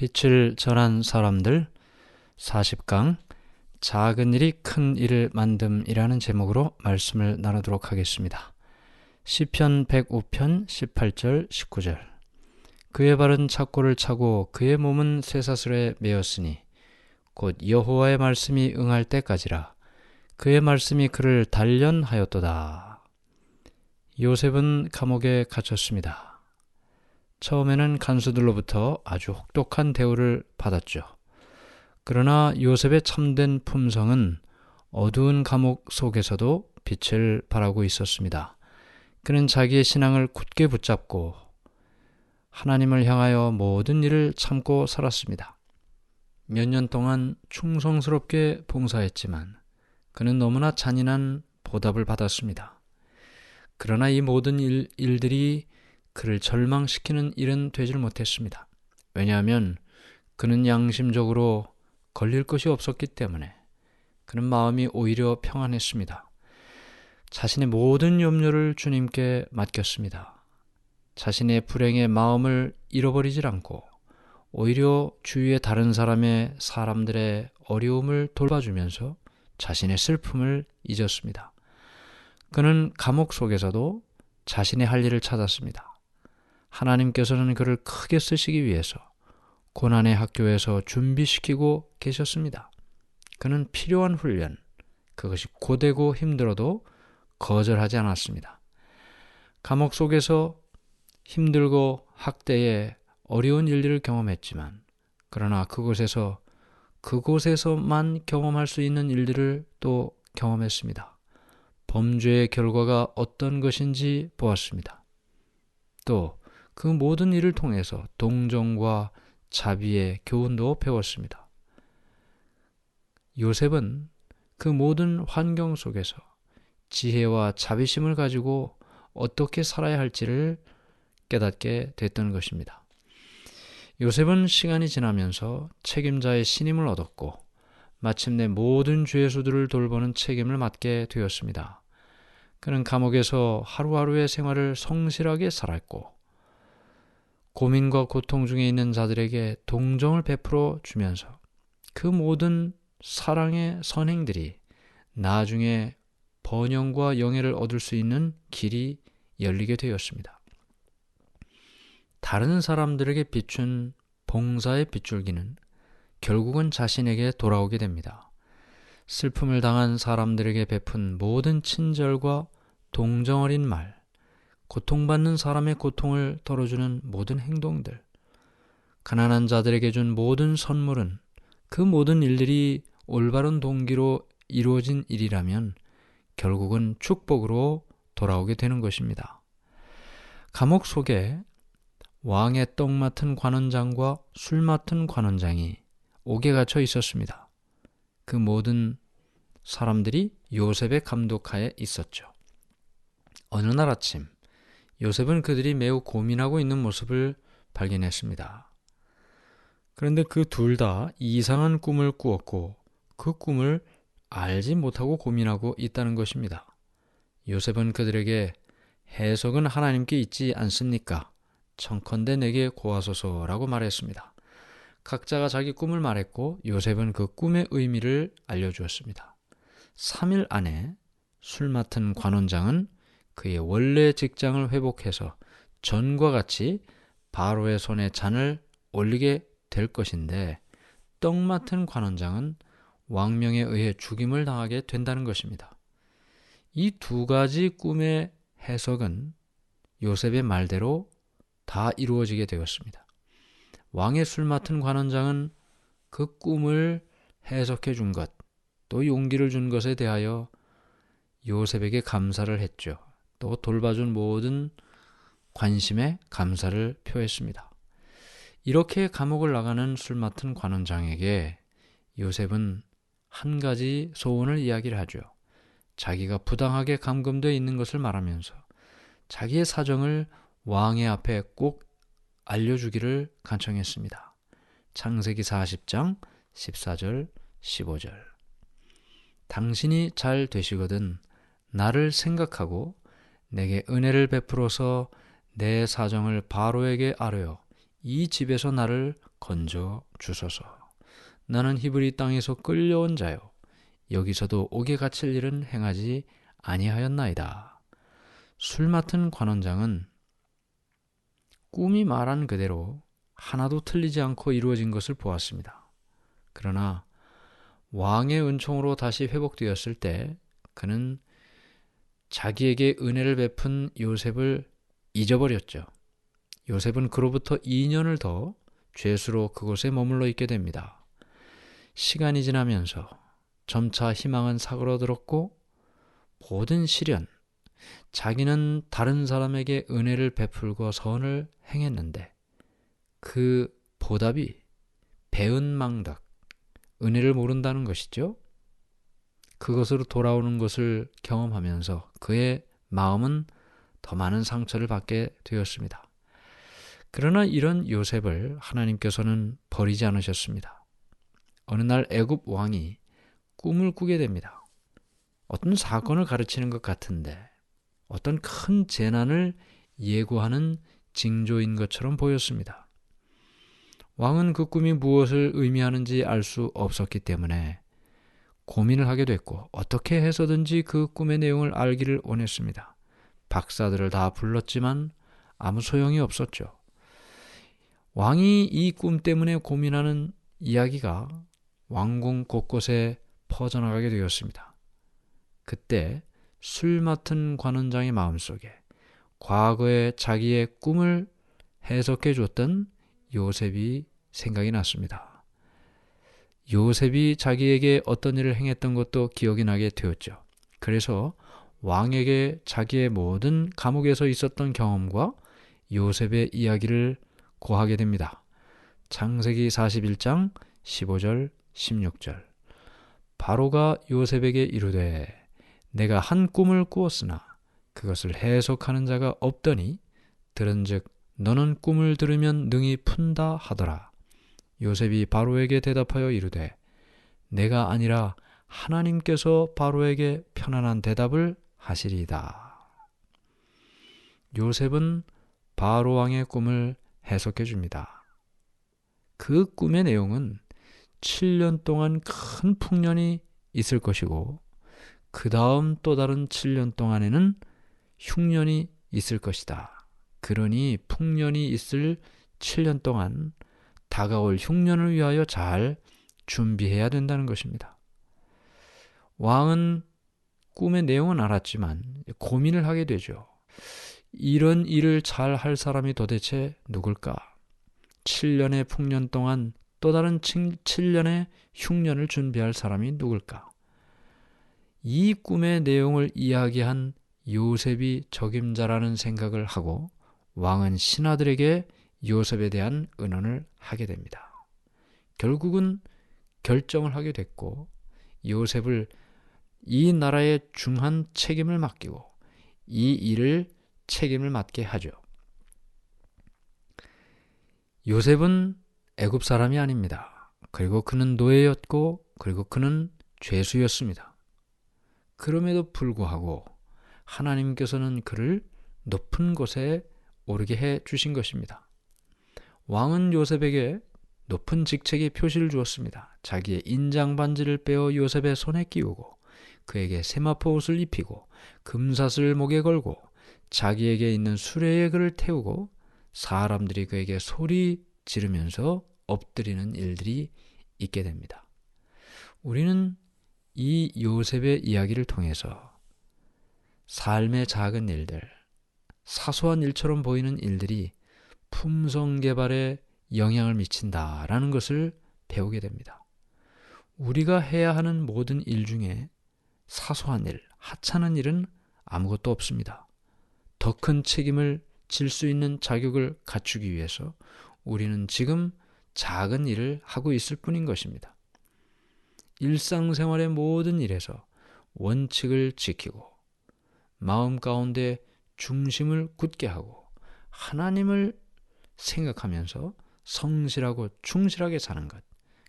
빛을 전한 사람들 40강 작은 일이 큰 일을 만듦이라는 제목으로 말씀을 나누도록 하겠습니다. 시편 105편 18절 19절 그의 발은 착고를 차고 그의 몸은 쇠사슬에 매었으니 곧 여호와의 말씀이 응할 때까지라 그의 말씀이 그를 단련하였도다. 요셉은 감옥에 갇혔습니다. 처음에는 간수들로부터 아주 혹독한 대우를 받았죠. 그러나 요셉의 참된 품성은 어두운 감옥 속에서도 빛을 발하고 있었습니다. 그는 자기의 신앙을 굳게 붙잡고 하나님을 향하여 모든 일을 참고 살았습니다. 몇 년 동안 충성스럽게 봉사했지만 그는 너무나 잔인한 보답을 받았습니다. 그러나 이 모든 일, 일들이 그를 절망시키는 일은 되질 못했습니다. 왜냐하면 그는 양심적으로 걸릴 것이 없었기 때문에 그는 마음이 오히려 평안했습니다. 자신의 모든 염려를 주님께 맡겼습니다. 자신의 불행의 마음을 잃어버리질 않고 오히려 주위의 다른 사람의 사람들의 어려움을 돌봐주면서 자신의 슬픔을 잊었습니다. 그는 감옥 속에서도 자신의 할 일을 찾았습니다. 하나님께서는 그를 크게 쓰시기 위해서 고난의 학교에서 준비시키고 계셨습니다. 그는 필요한 훈련, 그것이 고되고 힘들어도 거절하지 않았습니다. 감옥 속에서 힘들고 학대에 어려운 일들을 경험했지만, 그러나 그곳에서 그곳에서만 경험할 수 있는 일들을 또 경험했습니다. 범죄의 결과가 어떤 것인지 보았습니다. 또 그 모든 일을 통해서 동정과 자비의 교훈도 배웠습니다. 요셉은 그 모든 환경 속에서 지혜와 자비심을 가지고 어떻게 살아야 할지를 깨닫게 됐던 것입니다. 요셉은 시간이 지나면서 책임자의 신임을 얻었고 마침내 모든 죄수들을 돌보는 책임을 맡게 되었습니다. 그는 감옥에서 하루하루의 생활을 성실하게 살았고 고민과 고통 중에 있는 자들에게 동정을 베풀어 주면서 그 모든 사랑의 선행들이 나중에 번영과 영예를 얻을 수 있는 길이 열리게 되었습니다. 다른 사람들에게 비춘 봉사의 빗줄기는 결국은 자신에게 돌아오게 됩니다. 슬픔을 당한 사람들에게 베푼 모든 친절과 동정 어린 말, 고통받는 사람의 고통을 덜어주는 모든 행동들, 가난한 자들에게 준 모든 선물은 그 모든 일들이 올바른 동기로 이루어진 일이라면 결국은 축복으로 돌아오게 되는 것입니다. 감옥 속에 왕의 떡 맡은 관원장과 술 맡은 관원장이 옥에 갇혀 있었습니다. 그 모든 사람들이 요셉의 감독하에 있었죠. 어느 날 아침 요셉은 그들이 매우 고민하고 있는 모습을 발견했습니다. 그런데 그 둘 다 이상한 꿈을 꾸었고 그 꿈을 알지 못하고 고민하고 있다는 것입니다. 요셉은 그들에게 해석은 하나님께 있지 않습니까? 청컨대 내게 고하소서라고 말했습니다. 각자가 자기 꿈을 말했고 요셉은 그 꿈의 의미를 알려주었습니다. 3일 안에 술 맡은 관원장은 그의 원래 직장을 회복해서 전과 같이 바로의 손에 잔을 올리게 될 것인데 떡 맡은 관원장은 왕명에 의해 죽임을 당하게 된다는 것입니다. 이 두 가지 꿈의 해석은 요셉의 말대로 다 이루어지게 되었습니다. 왕의 술 맡은 관원장은 그 꿈을 해석해 준 것, 또 용기를 준 것에 대하여 요셉에게 감사를 했죠. 또 돌봐준 모든 관심에 감사를 표했습니다. 이렇게 감옥을 나가는 술 맡은 관원장에게 요셉은 한 가지 소원을 이야기를 하죠. 자기가 부당하게 감금되어 있는 것을 말하면서 자기의 사정을 왕의 앞에 꼭 알려주기를 간청했습니다. 창세기 40장 14절 15절 당신이 잘 되시거든 나를 생각하고 내게 은혜를 베풀어서 내 사정을 바로에게 아뢰어 이 집에서 나를 건져 주소서. 나는 히브리 땅에서 끌려온 자요. 여기서도 옥에 갇힐 일은 행하지 아니하였나이다. 술 맡은 관원장은 꿈이 말한 그대로 하나도 틀리지 않고 이루어진 것을 보았습니다. 그러나 왕의 은총으로 다시 회복되었을 때 그는 자기에게 은혜를 베푼 요셉을 잊어버렸죠. 요셉은 그로부터 2년을 더 죄수로 그곳에 머물러 있게 됩니다. 시간이 지나면서 점차 희망은 사그러들었고 모든 시련, 자기는 다른 사람에게 은혜를 베풀고 선을 행했는데 그 보답이 배은망덕, 은혜를 모른다는 것이죠. 그것으로 돌아오는 것을 경험하면서 그의 마음은 더 많은 상처를 받게 되었습니다. 그러나 이런 요셉을 하나님께서는 버리지 않으셨습니다. 어느 날 애굽 왕이 꿈을 꾸게 됩니다. 어떤 사건을 가르치는 것 같은데 어떤 큰 재난을 예고하는 징조인 것처럼 보였습니다. 왕은 그 꿈이 무엇을 의미하는지 알 수 없었기 때문에 고민을 하게 됐고 어떻게 해서든지 그 꿈의 내용을 알기를 원했습니다. 박사들을 다 불렀지만 아무 소용이 없었죠. 왕이 이 꿈 때문에 고민하는 이야기가 왕궁 곳곳에 퍼져나가게 되었습니다. 그때 술 맡은 관원장의 마음속에 과거에 자기의 꿈을 해석해 줬던 요셉이 생각이 났습니다. 요셉이 자기에게 어떤 일을 행했던 것도 기억이 나게 되었죠. 그래서 왕에게 자기의 모든 감옥에서 있었던 경험과 요셉의 이야기를 고하게 됩니다. 창세기 41장 15절 16절 바로가 요셉에게 이르되 내가 한 꿈을 꾸었으나 그것을 해석하는 자가 없더니 들은즉 너는 꿈을 들으면 능히 푼다 하더라. 요셉이 바로에게 대답하여 이르되 내가 아니라 하나님께서 바로에게 편안한 대답을 하시리이다. 요셉은 바로 왕의 꿈을 해석해 줍니다. 그 꿈의 내용은 7년 동안 큰 풍년이 있을 것이고 그 다음 또 다른 7년 동안에는 흉년이 있을 것이다. 그러니 풍년이 있을 7년 동안 다가올 흉년을 위하여 잘 준비해야 된다는 것입니다. 왕은 꿈의 내용은 알았지만 고민을 하게 되죠. 이런 일을 잘 할 사람이 도대체 누굴까? 7년의 풍년 동안 또 다른 7년의 흉년을 준비할 사람이 누굴까? 이 꿈의 내용을 이야기한 요셉이 적임자라는 생각을 하고 왕은 신하들에게 요셉에 대한 은언을 하게 됩니다. 결국은 결정을 하게 됐고 요셉을 이 나라의 중한 책임을 맡기고 이 일을 책임을 맡게 하죠. 요셉은 애굽 사람이 아닙니다. 그리고 그는 노예였고 그리고 그는 죄수였습니다. 그럼에도 불구하고 하나님께서는 그를 높은 곳에 오르게 해 주신 것입니다. 왕은 요셉에게 높은 직책의 표시를 주었습니다. 자기의 인장 반지를 빼어 요셉의 손에 끼우고 그에게 세마포 옷을 입히고 금사슬 목에 걸고 자기에게 있는 수레에 그를 태우고 사람들이 그에게 소리 지르면서 엎드리는 일들이 있게 됩니다. 우리는 이 요셉의 이야기를 통해서 삶의 작은 일들, 사소한 일처럼 보이는 일들이 품성 개발에 영향을 미친다라는 것을 배우게 됩니다. 우리가 해야 하는 모든 일 중에 사소한 일, 하찮은 일은 아무것도 없습니다. 더 큰 책임을 질 수 있는 자격을 갖추기 위해서 우리는 지금 작은 일을 하고 있을 뿐인 것입니다. 일상생활의 모든 일에서 원칙을 지키고 마음 가운데 중심을 굳게 하고 하나님을 생각하면서 성실하고 충실하게 사는 것.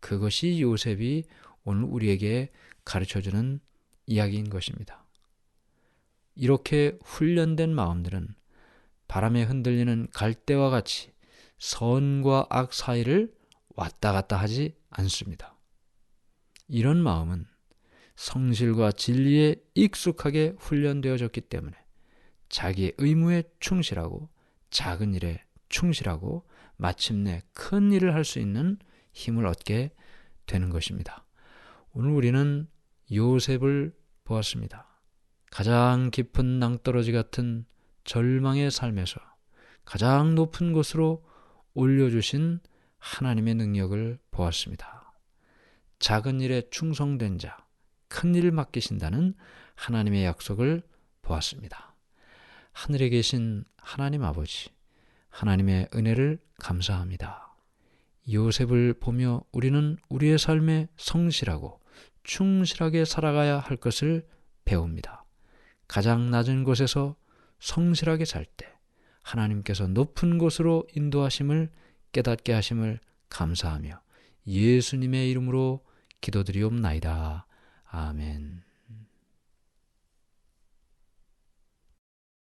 그것이 요셉이 오늘 우리에게 가르쳐 주는 이야기인 것입니다. 이렇게 훈련된 마음들은 바람에 흔들리는 갈대와 같이 선과 악 사이를 왔다 갔다 하지 않습니다. 이런 마음은 성실과 진리에 익숙하게 훈련되어졌기 때문에 자기의 의무에 충실하고 작은 일에 충실하고 마침내 큰 일을 할 수 있는 힘을 얻게 되는 것입니다. 오늘 우리는 요셉을 보았습니다. 가장 깊은 낭떠러지 같은 절망의 삶에서 가장 높은 곳으로 올려주신 하나님의 능력을 보았습니다. 작은 일에 충성된 자, 큰 일을 맡기신다는 하나님의 약속을 보았습니다. 하늘에 계신 하나님 아버지, 하나님의 은혜를 감사합니다. 요셉을 보며 우리는 우리의 삶에 성실하고 충실하게 살아가야 할 것을 배웁니다. 가장 낮은 곳에서 성실하게 살 때 하나님께서 높은 곳으로 인도하심을 깨닫게 하심을 감사하며 예수님의 이름으로 기도드리옵나이다. 아멘.